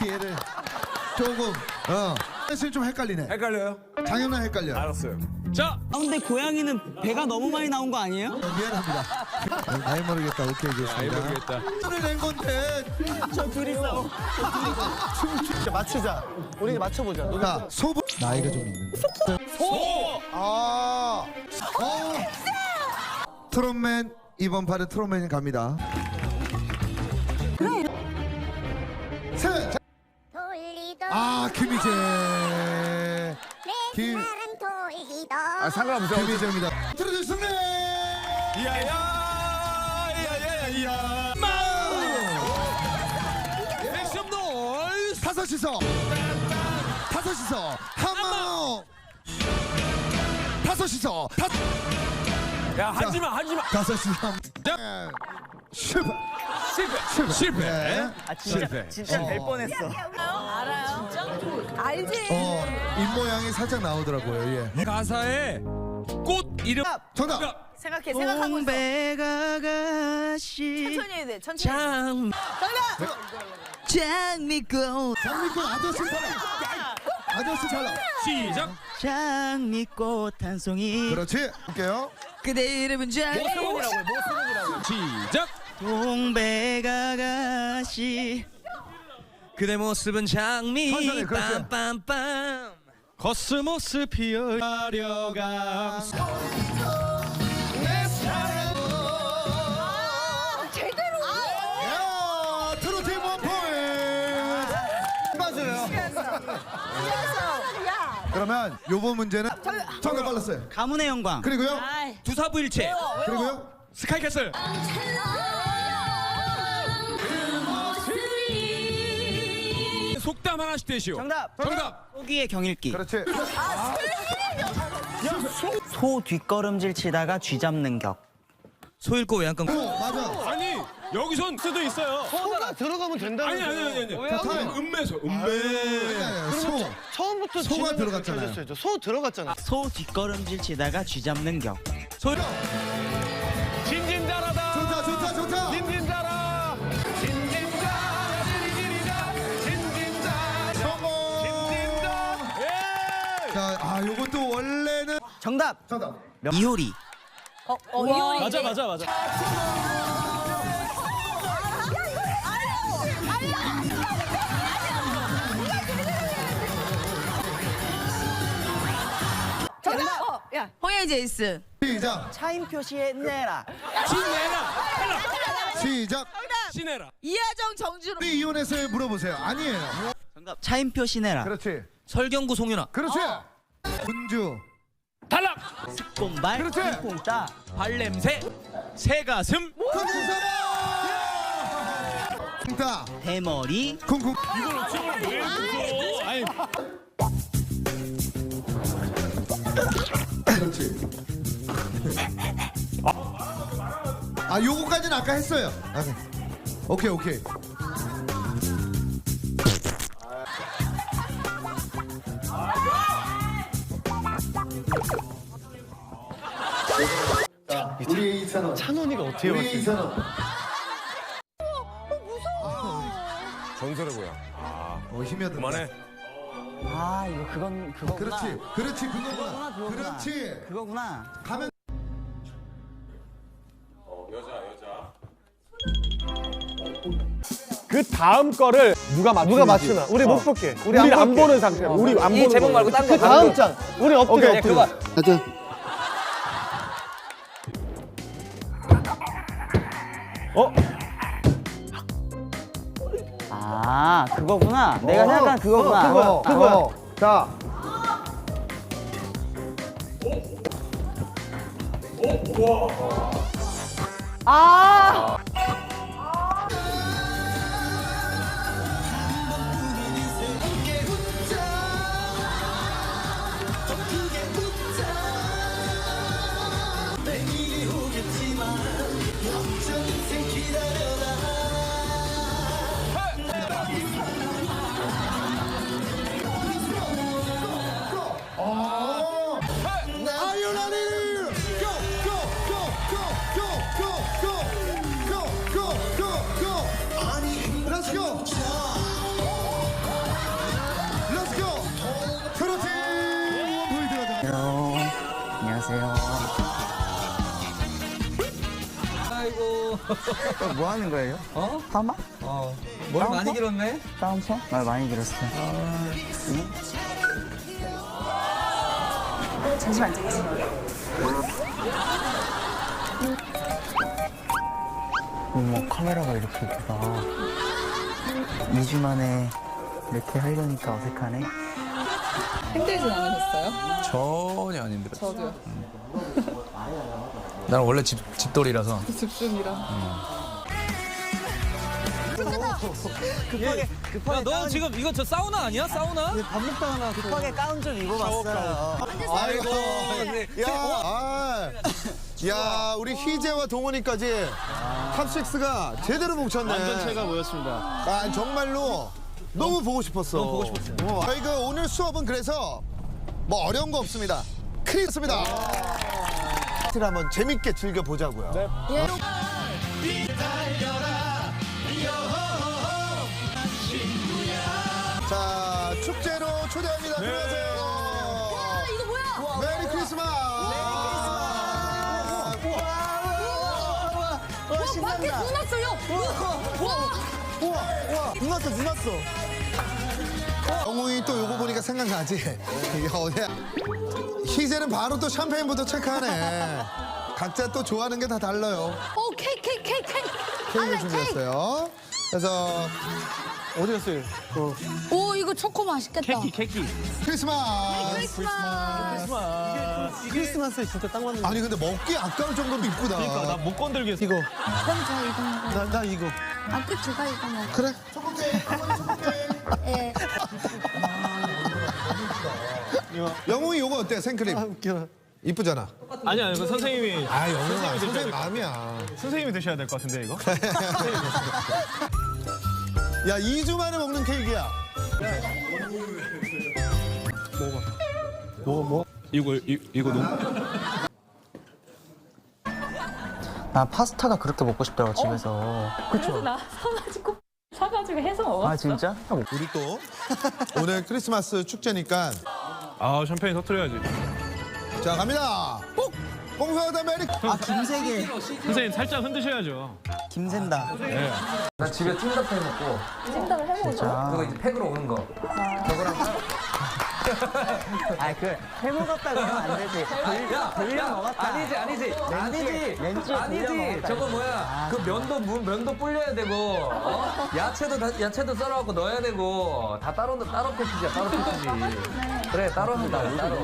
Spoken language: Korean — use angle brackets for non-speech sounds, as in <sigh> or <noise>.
기회를 조금 어 사실 좀 헷갈리네 헷갈려요? 당연한 헷갈려 요 알았어요. 자, 아 근데 고양이는 배가 너무 많이 나온 거 아니에요? 미안합니다 <laughs> 아예 모르겠다 오케이 아이 알겠습니다 모르겠다. 오늘 낸 건데 저 둘이 싸워. 진짜 맞추자. 우리 맞춰보자. 누가 자 소부 나이가 좀 있는 소! 아 어. 트롯맨 이번 판은 트롯맨이 갑니다 김희재 내 김- 아, 상관없어요. 김희재입니다 승리 이야야, 이야야, 이야. 액션 놀. 다섯이서 다섯이서 한마음 다섯이서 다 야, 하지 마, 하지 마. 다섯이서 자. 실패 실패. 실패. 실패. 네. 아 진짜 실패. 진짜 될 뻔했어. 어, 입 모양이 살짝 나오더라고요. 예. 가사에 꽃 이름. 정답. 생각해 생각하고 있어. 동백아가씨 천천히 해야 돼. 천천히. 장 장미꽃 장미꽃 아저씨 사랑. 아저씨 잘라. 시작. 장미꽃 한 송이 그렇지. 할게요. 그대 이름은 장미 시작. 동백아가씨 그대 모습은 장미 천천히. 빰빰빰 코스모스 피어가려감 야, 트로트 원 포인트. 맞아요. 그러면 요번 문제는 정답 빨랐어요. 가문의 영광 그리고요. 두사부일체 그리고요. 스카이캐슬 속담 하나씩 대시오. 정답 정답. 소기의 경일기 그렇지. 소 뒷걸음질 치다가 쥐 잡는 격. 소 읽고 외양간 오, 맞아. 아니, 여기선 수도 있어요. 소가 들어가면 된다는 아니, 아니, 아니, 아니. 자, 타임. 음매소, 음매. 소. 처음부터 소가 진행을 들어갔잖아요. 그렇게 하셨어야죠. 소 들어갔잖아. 소 뒷걸음질 치다가 쥐 잡는 격. 소 진진자라다. 좋다, 좋다, 좋다. 자, 아, 요것도 원래는 정답 정답. 이효리 어, 어 이효리. 맞아 맞아 맞아. 정답. 어, 야. 홍해 제이슨. 시작. 차인 표시에 내라. 신내라. 시작. 신내라. 이하정 정준호. 우리 이혼해서 물어보세요. 아니에요. 정답 차인 표시 내라. 그렇지. 설경구 송윤아. 그렇지. 군주. 탈락. 꼼발 그렇지. 콩따 발냄새 새가슴 군주사라. 쿵따. 대머리 쿵쿵. 아니, 그렇지. 아, 요거까지는 아까 했어요. 아, 네. 오케이, 오케이. 이찬원. 찬원이가 어떻게 우리 맞지? 이찬원. 전설의 고향. 어, 힘이 든다 그만해. 아 이거 그건 그거구나 그렇지, 그렇지, 그거구나 그거구나. 그거구나 그렇지. 그거구나 가면 그 다음 거를 누가 맞추는지 누가 맞추나? 우리 못 볼게. 우리 우리 안. 보는 상태 우리 안 보는 제목 말고 딴 거. 그 다음 장. 우리 엎드려. 오케이, 엎드려. 그거. 어? 아 그거구나 내가 생각한 그거구나 그거. 그거. 자 Are 뭐 하는 거예요? 어? 파마? 어. 머리 많이 길었네? 다운퍼? 말 많이 길었어. 잠시만 잠시만. 어머 카메라가 이렇게 예쁘다. 2주 만에 이렇게 하려니까 어색하네. 힘들진 않으셨어요? 전혀 안 힘들었어. 저도요. 나는 원래 집, 집돌이라서. 집중이라. 급하게 급하게 야, 너 지금 이거 저 사우나 아니야? 사우나? 밥 먹다 하나 급하게 가운 좀 입어봤어요. 아이고. 야, 아. 야, 우리 희재와 동원이까지 탑식스가 제대로 뭉쳤네. 완전체가 모였습니다. 아, 정말로 너무 보고 싶었어. 너무 보고 싶었어요. 저희가 오늘 수업은 그래서 뭐 어려운 거 없습니다. 크리스입니다. 를 한번 재밌게 즐겨 보자고요. 자, 축제로 초대합니다. 들어오세요. 이거 뭐야? 메리 크리스마스. 와 왔어요. 와. 우와 우와 눈 왔어 눈 왔어. 영웅이 또 요거 보니까 생각나지? 이게 어디야? 희재는 바로 또 샴페인부터 체크하네. 각자 또 좋아하는 게 다 달라요. 오 케이크 케이크 케이크 케이크. 케이크 준비했어요. 그래서 어디 갔어요? 어. 오 이거 초코 맛있겠다. 크리스마스. 크리스마스. 크리스마스에 진짜 딱 맞는 거. 아니 근데 먹기 아까울 정도로 이쁘다. 그러니까 나 못 건들겠어. 이거. 그럼 저 이거 먹어. 나, 나 이거. 아, 그 제가 이거 먹어. 그래. 초코 케이크. 초코 케이크. 예. 영웅이 요거 어때? 생크림. 아, 웃겨라. 이쁘잖아. 아니야, 이거 선생님이 아 영웅아 선생님 마음이야. 선생님이 드셔야 될 것 같은데 이거. <laughs> 야 2주 만에 먹는 케이크야. 뭐, 뭐? 이거 이, 이거 너무. 나 파스타가 그렇게 먹고 싶더라고 집에서. 그쵸? 나 사가지고 사가지고 해서 먹었어. 아 진짜? 우리 또 오늘 크리스마스 축제니까 아 샴페인 터트려야지. 자 갑니다. 꼭 봉사하다 메리. 아 김세계. 선생님 살짝 흔드셔야죠. 김샌다. 나 집에 찜닭 해 먹고 생각을 해보고. 진짜. 그거 이제 팩으로 오는 거. 아그 해먹었다 그러면 안 되지. 돌려 돌려 먹었다. 아니지 아니지 아니지 렌즈에 돌려 아니지 먹었다. 저거 뭐야 그 면도 무- 면도 불려야 되고 어? 야채도 다, 야채도 썰어갖고 넣어야 되고 다 따로 따로 패키지야 따로 패키지 그래 따로 한다 따로